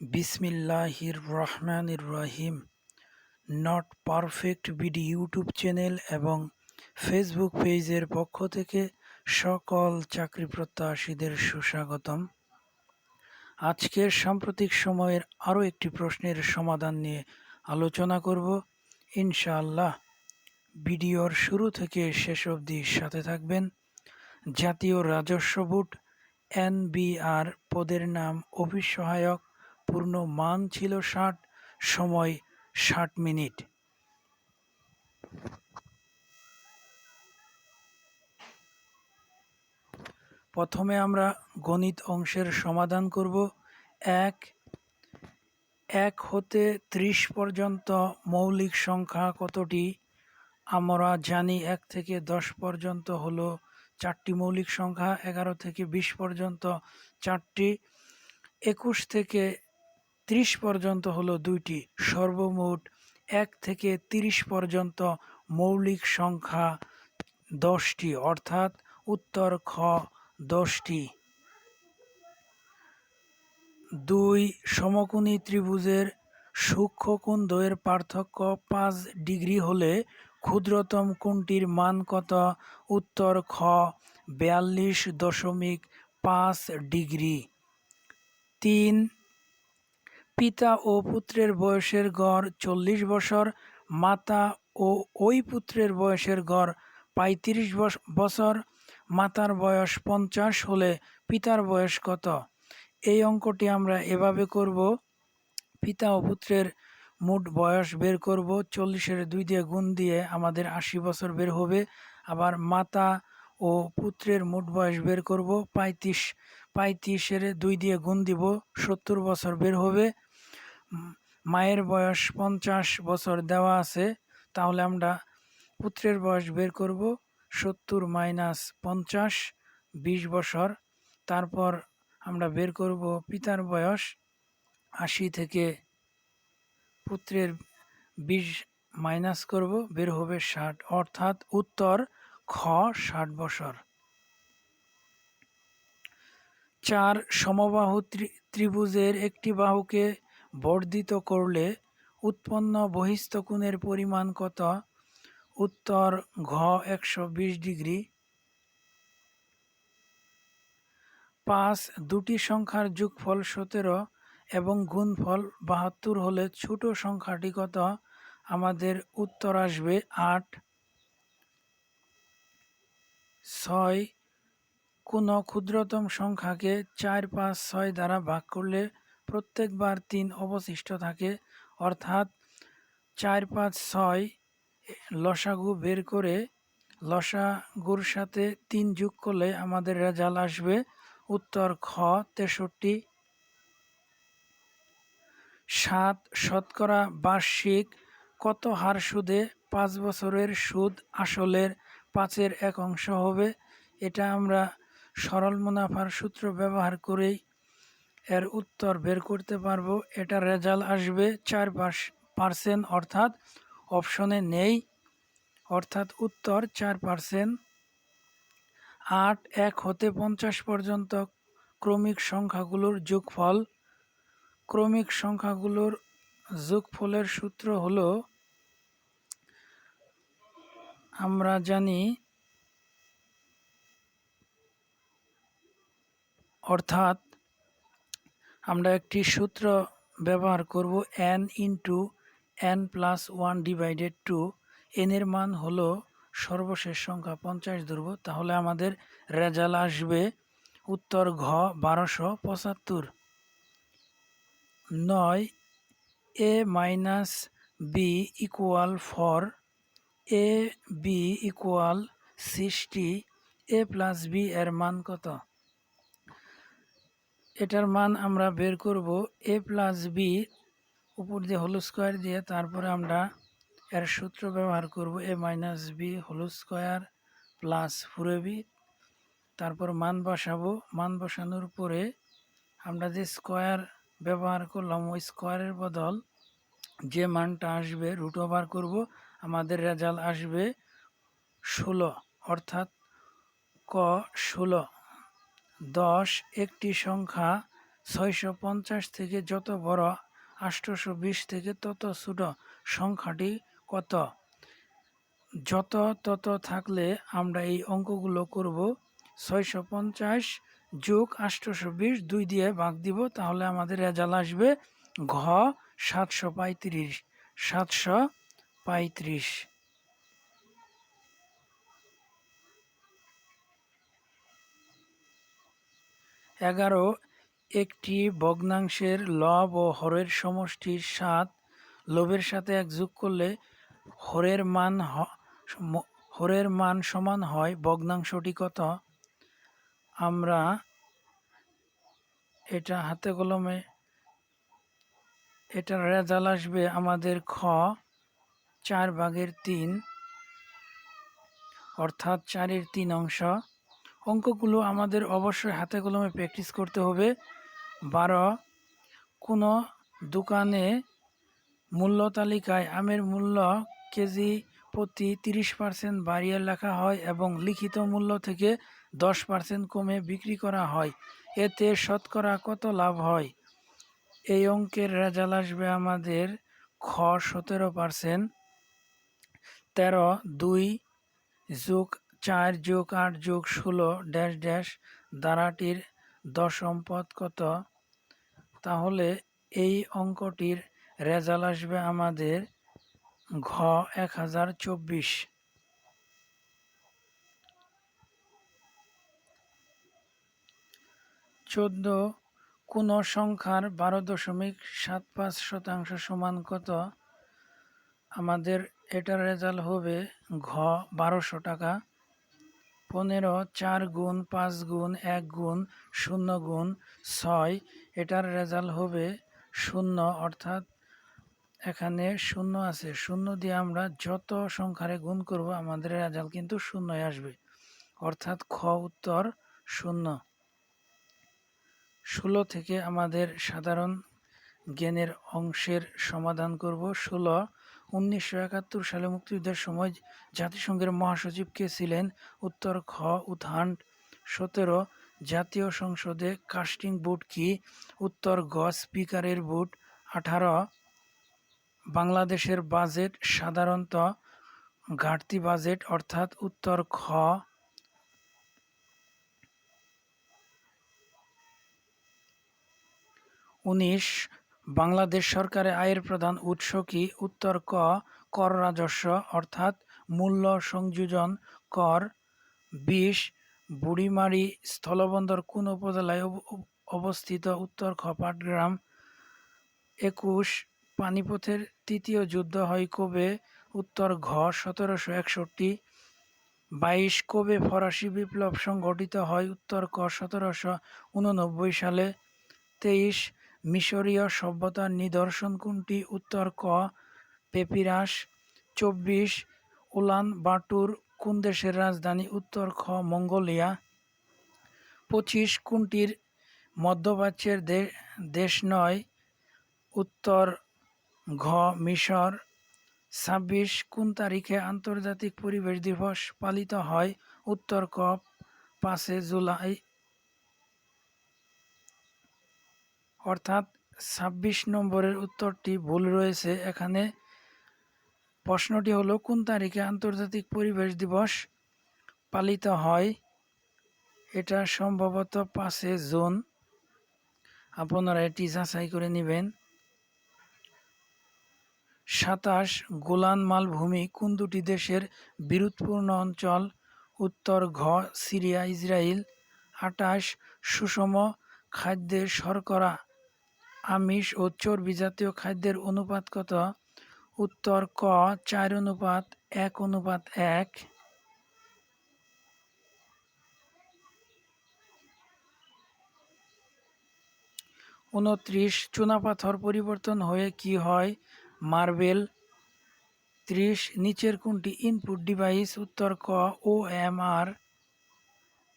বিসমিল্লাহির রহমানির রহিম। Not perfect BD YouTube channel এবং ফেসবুক পেজের পক্ষ থেকে সকল চাকরি প্রত্যাশীদের সুস্বাগতম। আজকের সাম্প্রতিক সময়ের আরও একটি প্রশ্নের সমাধান নিয়ে আলোচনা করব। ইনশাআল্লাহ ভিডিওর শুরু থেকে শেষ অবধি সাথে থাকবেন। জাতীয় রাজস্ব বোর্ড, এনবিআর, পদের নাম, অফিস সহায়ক পূর্ণ মান ছিল ষাট, সময় ষাট মিনিট। প্রথমে আমরা গণিত অংশের সমাধান করব। এক এক হতে ত্রিশ পর্যন্ত মৌলিক সংখ্যা কতটি? আমরা জানি এক থেকে দশ পর্যন্ত হলো চারটি মৌলিক সংখ্যা, এগারো থেকে বিশ পর্যন্ত চারটি। একুশ থেকে ত্রিশ পর্যন্ত হলো দুইটি। সর্বমোট এক থেকে তিরিশ পর্যন্ত মৌলিক সংখ্যা দশটি, অর্থাৎ উত্তর খ দশটি। দুই, সমকোণী ত্রিভুজের সূক্ষ্মকোণ দ্বয়ের পার্থক্য পাঁচ ডিগ্রি হলে ক্ষুদ্রতম কোণটির মান কত? উত্তর খ বিয়াল্লিশ দশমিক পাঁচ ডিগ্রি। তিন পিতা ও পুত্রের বয়সের গড় চল্লিশ বছর, মাতা ও ওই পুত্রের বয়সের গড় পঁয়ত্রিশ বছর, মাতার বয়স পঞ্চাশ হলে পিতার বয়স কত? এই অঙ্কটি আমরা এভাবে করব। পিতা ও পুত্রের মোট বয়স বের করব, চল্লিশের দুই দিয়ে গুণ দিয়ে আমাদের আশি বছর বের হবে। আবার মাতা ও পুত্রের মোট বয়স বের করব, পঁয়ত্রিশ, পঁয়ত্রিশের দুই দিয়ে গুণ দিব, সত্তর বছর বের হবে। মায়ের বয়স পঞ্চাশ বছর দেওয়া আছে, তাহলে আমরা পুত্রের বয়স বের করব সত্তর মাইনাস পঞ্চাশ, বিশ বছর। তারপর আমরা বের করব পিতার বয়স আশি থেকে পুত্রের বিশ মাইনাস করব, বের হবে ষাট। অর্থাৎ উত্তর খ, ষাট বছর। চার, সমবাহু ত্রিভুজের একটি বাহুকে বর্ধিত করলে উৎপন্ন বহিস্থ কোণের পরিমাণ কত? উত্তর, ঘ, একশো বিশ ডিগ্রি। পাঁচ, দুটি সংখ্যার যোগফল সতেরো এবং গুণফল বাহাত্তর হলে ছোট সংখ্যাটি কত? আমাদের উত্তর আসবে আট। ছয়, কোনো ক্ষুদ্রতম সংখ্যাকে চার, পাঁচ, ছয় দ্বারা ভাগ করলে প্রত্যেকবার তিন অবশিষ্ট থাকে, অর্থাৎ চার পাঁচ ছয় লসাগু বের করে লসাগুর সাথে তিন যোগ করলে আমাদের রেজাল্ট আসবে উত্তর খ, তেষট্টি। সাত, শতকরা বার্ষিক কত হার সুদে পাঁচ বছরের সুদ আসলের পাঁচের এক অংশ হবে? এটা আমরা সরল মুনাফার সূত্র ব্যবহার করেই এর উত্তর বের করতে পারব। এটা রেজাল্ট আসবে চার পার্সেন্ট অর্থাৎ অপশনে নেই। অর্থাৎ উত্তর চার পার্সেন্ট আট, এক হতে পঞ্চাশ পর্যন্ত ক্রমিক সংখ্যাগুলোর যোগফল। ক্রমিক সংখ্যাগুলোর যোগফলের সূত্র হল, আমরা জানি, অর্থাৎ আমরা একটি সূত্র ব্যবহার করব N into N plus one divided two এনের মান হলো সর্বশেষ সংখ্যা পঞ্চাশ ধরব। তাহলে আমাদের রেজাল্ট আসবে উত্তর ঘ বারোশো পঁচাত্তর। নয় A minus B equal four A B equal sixty A plus B এর মান কত? এটার মান আমরা বের করব এ প্লাস বি উপর দিয়ে হোল স্কোয়ার দিয়ে, তারপরে আমরা এর সূত্র ব্যবহার করব A minus B whole square plus four A B তারপর মান বসাবো। মান বসানোর পরে আমরা যে স্কোয়ার ব্যবহার করলাম, ওই স্কোয়ারের বদল যে মানটা আসবে রুট ওভার করব। আমাদের রেজাল্ট আসবে ষোলো, অর্থাৎ ক ষোলো। দশ একটি সংখ্যা ছয়শো পঞ্চাশ থেকে যত বড় আষ্টশো বিশ থেকে তত ছোট সংখ্যাটি কত? যত তত থাকলে আমরা এই অঙ্কগুলো করব। ছয়শো পঞ্চাশ যোগ আষ্টশো বিশ দুই দিয়ে ভাগ দিব, তাহলে আমাদের রেজাল্ট আসবে ঘ সাতশো পঁয়ত্রিশ সাতশো পঁয়ত্রিশ। এগারো, একটি ভগ্নাংশের লব ও হরের সমষ্টির সাত। লবের সাথে এক যোগ করলে হরের মান হরের মান সমান হয় ভগ্নাংশটি কত? আমরা এটা হাতে কলমে এটার রেজাল্ট আসবে আমাদের খ, চার ভাগের তিন, অর্থাৎ চারের তিন অংশ। অঙ্কগুলো আমাদের অবশ্যই হাতে কলমে প্র্যাকটিস করতে হবে। বারো, কোনো দোকানে মূল্য তালিকায় আমের মূল্য কেজি প্রতি তিরিশ পার্সেন্ট বাড়িয়ে লেখা হয় এবং লিখিত মূল্য থেকে দশ পার্সেন্ট কমে বিক্রি করা হয়। এতে শতকরা কত লাভ হয়? এই অঙ্কের রেজাল্ট আসবে আমাদের খ সতেরো পার্সেন্ট তেরো, দুই যোগ চার যোগ আট যোগ ষোলো ড্যাশ ড্যাশ দ্বারাটির দশম পদ কত? তাহলে এই অঙ্কটির রেজাল্ট আসবে আমাদের ঘ এক হাজার চব্বিশ। চোদ্দ, কোন সংখ্যার বারো দশমিক সাত পাঁচ শতাংশ সমান কত? আমাদের এটার রেজাল্ট হবে ঘ বারোশো টাকা। পনেরো, চার গুণ, পাঁচ গুণ, এক গুণ, শূন্য গুণ, ছয়। এটার রেজাল্ট হবে শূন্য, অর্থাৎ এখানে শূন্য আছে। শূন্য দিয়ে আমরা যত সংখ্যারে গুণ করব, আমাদের রেজাল্ট কিন্তু শূন্যই আসবে। অর্থাৎ খ উত্তর শূন্য। ষোলো থেকে আমাদের সাধারণ জ্ঞানের অংশের সমাধান করব। ষোলো উনিশশো একাত্তর সালে মুক্তিযুদ্ধের সময় জাতিসংঘের মহাসচিব কে ছিলেন? উত্তর খ, উত্থান। সতেরো, জাতীয় সংসদে কাস্টিং বুট কি? উত্তর গ, স্পিকারের বুট আঠারো, বাংলাদেশের বাজেট সাধারণত ঘাটতি বাজেট, অর্থাৎ উত্তর খ, উনিশ বাংলাদেশ সরকারের আয়ের প্রধান উৎস কি উত্তর ক, কর রাজস্ব, অর্থাৎ মূল্য সংযোজন কর। বিশ, বুড়িমারি স্থলবন্দর কোন উপজেলায় অব- অব- অবস্থিত? উত্তর খ, পাটগ্রাম। একুশ, পানিপথের তৃতীয় যুদ্ধ হয় কবে? উত্তর ঘ, সতেরোশো একষট্টি। বাইশ, কবে ফরাসি বিপ্লব সংগঠিত হয়? উত্তর ক, সতেরোশো উননব্বই সালে। তেইশ মিশরীয় সভ্যতার নিদর্শন কোনটি? উত্তর ক, পেপিরাস, চব্বিশ, উলান, বাটুর, কোন দেশের রাজধানী? উত্তর খ, মঙ্গোলিয়া। পঁচিশ, কোনটির মধ্যপ্রাচ্যের দেশ নয়? উত্তর ঘ, মিশর। ছাব্বিশ, কোন তারিখে আন্তর্জাতিক পরিবেশ দিবস পালিত হয়? উত্তর ক, পাঁচে জুলাই অর্থাৎ ছাব্বিশ নম্বরের উত্তরটি ভুল রয়েছে। এখানে প্রশ্নটি হলো, কোন তারিখে আন্তর্জাতিক পরিবেশ দিবস পালিত হয়? এটা সম্ভবত পাঁচে জুন। আপনারা এটি যাচাই করে নেবেন। সাতাশ, গোলান মালভূমি কোন দুটি দেশের বিরোধপূর্ণ অঞ্চল? উত্তর ঘ, সিরিয়া ইসরায়েল আটাশ সুষম খাদ্যের শর্করা। আমিষ ও চর্বি জাতীয় খাদ্যের অনুপাত কত? উত্তর ক, চার অনুপাত, এক অনুপাত, এক। উনত্রিশ চুনাপাথর পরিবর্তন হয়ে কি হয়? মার্বেল। ত্রিশ, নিচের কোনটি ইনপুট ডিভাইস উত্তর ক ও এম আর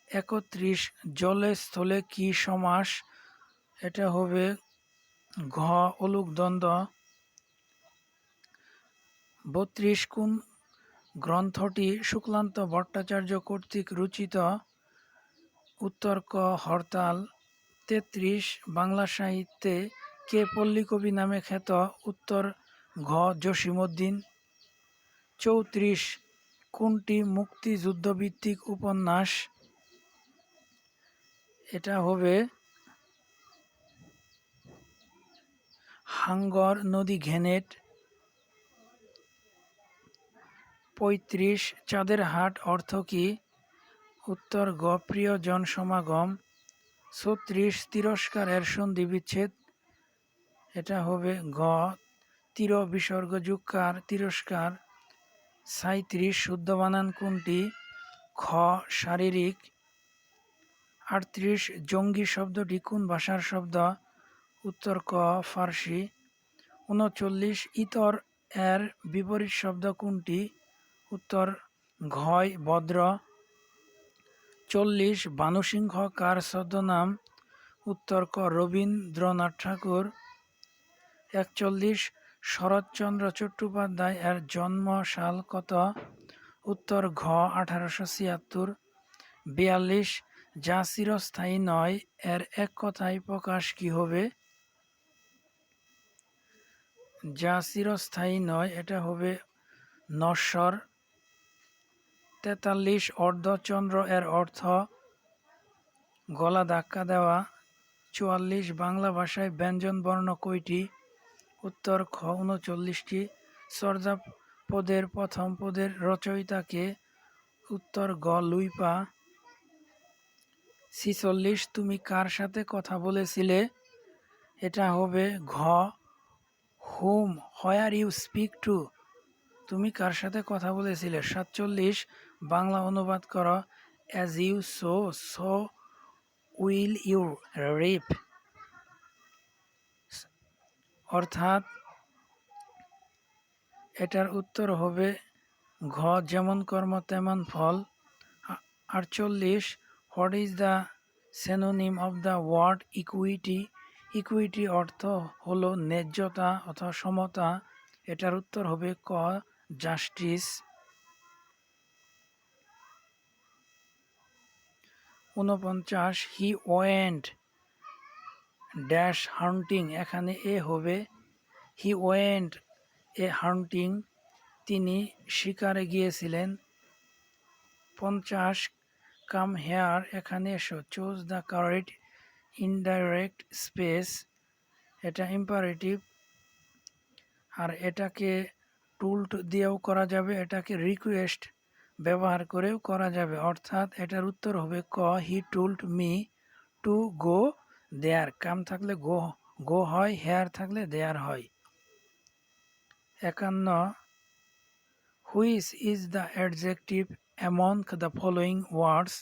একত্রিশ জলে স্থলে কি সমাস? এটা হবে ঘ অলুক দ্বন্দ্ব। বত্রিশ কোন গ্রন্থটি শুক্লান্ত ভট্টাচার্য কর্তৃক রচিত। উত্তর ক হরতাল। তেত্রিশ বাংলা সাহিত্যে কে পল্লীকবি নামে খ্যাত? উত্তর ঘ জসিমউদ্দিন। চৌত্রিশ কোনটি মুক্তিযুদ্ধভিত্তিক উপন্যাস। এটা হবে হাঙ্গর নদী ঘেনেট, পঁয়ত্রিশ চাঁদের হাট অর্থ কি? উত্তর গ প্রিয়জন সমাগম ছত্রিশ তিরস্কারের সন্ধি বিচ্ছেদ, এটা হবে গ, তির বিসর্গ যুক্কার তিরস্কার সাঁত্রিশ শুদ্ধ বানান কোনটি? খ, শারীরিক, আটত্রিশ জঙ্গি শব্দটি কোন ভাষার শব্দ? উত্তর ক, ফার্সি। উনচল্লিশ, ইতর এর বিপরীত শব্দ কোনটি? উত্তর ঘয়, ভদ্র। চল্লিশ ভানুসিংহ কার ছদ্মনাম? উত্তর ক, রবীন্দ্রনাথ ঠাকুর। একচল্লিশ, শরৎচন্দ্র চট্টোপাধ্যায় এর জন্ম সাল কত? উত্তর ঘ, আঠারোশো ছিয়াত্তর। বিয়াল্লিশ, যা চিরস্থায়ী নয়, এর এক কথায় প্রকাশ কি হবে? যা চিরস্থায়ী নয়, এটা হবে নশ্বর। তেতাল্লিশ, অর্ধচন্দ্র এর অর্থ গলা ধাক্কা দেওয়া। চুয়াল্লিশ, বাংলা ভাষায় ব্যঞ্জন বর্ণ কয়টি উত্তর খ, উনচল্লিশটি। সর্দা পদের প্রথম পদের রচয়িতাকে উত্তর গ, লুইপা। ছিচল্লিশ, তুমি কার সাথে কথা বলেছিলে? এটা হবে ঘ। Hmm where you speak to. তুমি কার সাথে কথা বলেছিলে? সাতচল্লিশ, বাংলা অনুবাদ করো। As you sow so will you reap. অর্থাৎ এটার উত্তর হবে ঘ, যেমন কর্ম তেমন ফল। আটচল্লিশ, what is the synonym of the word equity? Equity অর্থ হলো ন্যায্যতা অথবা সমতা। এটার উত্তর হবে ক, জাস্টিস। উনপঞ্চাশ হি ওয়েন্ট ড্যাশ হান্টিং, এখানে এ হবে। হি ওয়েন্ট এ হান্টিং, তিনি শিকারে গিয়েছিলেন। পঞ্চাশ, কাম হেয়ার, এখানে এসো, choose the correct indirect speech, এটা ইম্পারেটিভ, আর এটাকে টুলট দিয়েও করা যাবে, এটাকে রিকোয়েস্ট ব্যবহার করেও করা যাবে। অর্থাৎ এটার উত্তর হবে ক, হি টুল্ড মি টু গো দেয়ার। কাম থাকলে গো গো হয়, হেয়ার থাকলে দেয়ার হয়। একান্ন which is the adjective among the following words?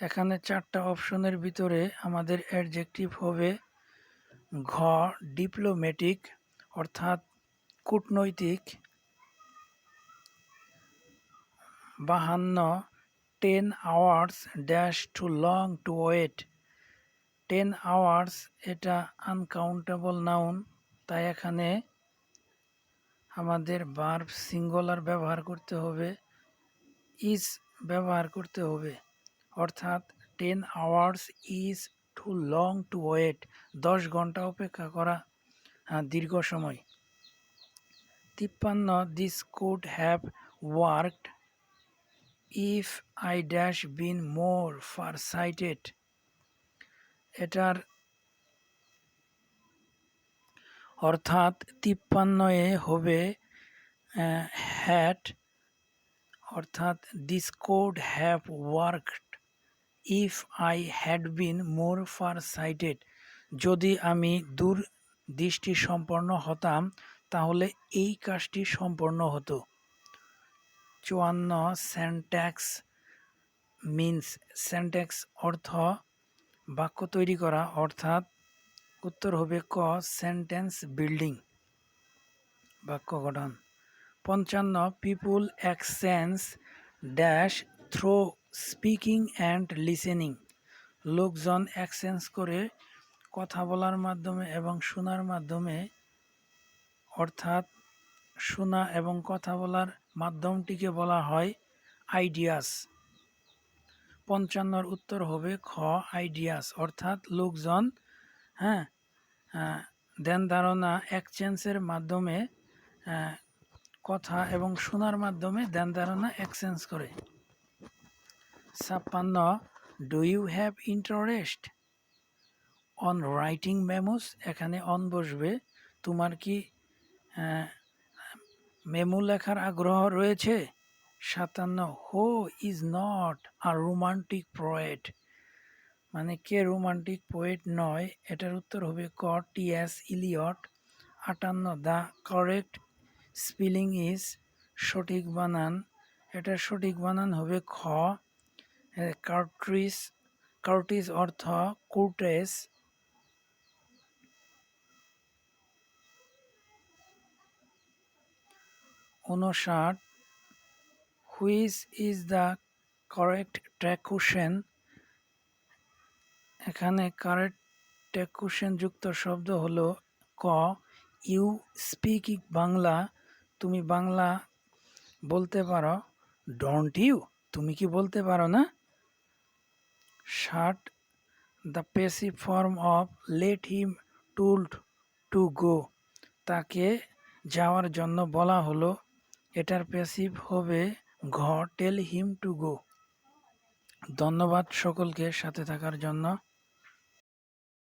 এখানে চারটা অপশনের ভিতরে আমাদের অ্যাডজেক্টিভ হবে ঘ ডিপ্লোম্যাটিক অর্থাৎ কূটনৈতিক, বাহান্ন ten hours dash too long to wait ten hours এটা আনকাউন্টেবল নাউন তাই এখানে আমাদের বার্ব সিঙ্গলার ব্যবহার করতে হবে ইজ ব্যবহার করতে হবে। অর্থাৎ ten hours is too long to wait দশ ঘণ্টা অপেক্ষা করা দীর্ঘ সময়। তিপ্পান্ন this could have worked if I dash been more far sighted এটার অর্থাৎ তিপ্পান্ন এ হবে হ্যাট অর্থাৎ this could have worked if I had been more far sighted যদি আমি দূর দৃষ্টি সম্পন্ন হতাম, তাহলে এই কাজটি সম্পন্ন হতো। চুয়ান্ন স্যান্ট্যাক্স মিন্স স্যান্ট্যাক্স অর্থ বাক্য তৈরি করা, অর্থাৎ উত্তর হবে ক, সেন্টেন্স বিল্ডিং। বাক্য গঠন। পঞ্চান্ন, people exchange dash through speaking and listening. লোকজন এক্সচেঞ্জ করে কথা বলার মাধ্যমে এবং শোনার মাধ্যমে, অর্থাৎ শোনা এবং কথা বলার মাধ্যমটিকে বলা হয় আইডিয়াস। পঞ্চান্নর উত্তর হবে খ, আইডিয়াস। অর্থাৎ লোকজন হ্যাঁ ধ্যান ধারণা এক্সচেঞ্জের মাধ্যমে কথা এবং শোনার মাধ্যমে ধ্যান ধারণা এক্সচেঞ্জ করে। ছাপ্পান্ন do you have interest on writing memos এখানে অন বসবে। তোমার কি মেমো লেখার আগ্রহ রয়েছে? সাতান্ন who is not R romantic poet মানে কে রোমান্টিক পোয়েট নয়? এটার উত্তর হবে ক টি এস ইলিয়ট আটান্ন দ্য কারেক্ট স্পেলিং ইজ সঠিক বানান। এটার সঠিক বানান হবে খ। কার্ট্রিস কার্টিস অর্থ কোর্টেস। উনষাট which is the correct traction এখানে কারেক্ট ট্র্যাকুশন যুক্ত শব্দ হলো ক, ইউ স্পিক বাংলা, তুমি বাংলা বলতে পারো। ডোন্ট ইউ তুমি কি বলতে পারো না? ষাট the passive form of let him told to go তাকে যাওয়ার জন্য বলা হলো, এটার প্যাসিভ হবে ঘ টেল হিম টু গো ধন্যবাদ সকলকে সাথে থাকার জন্য।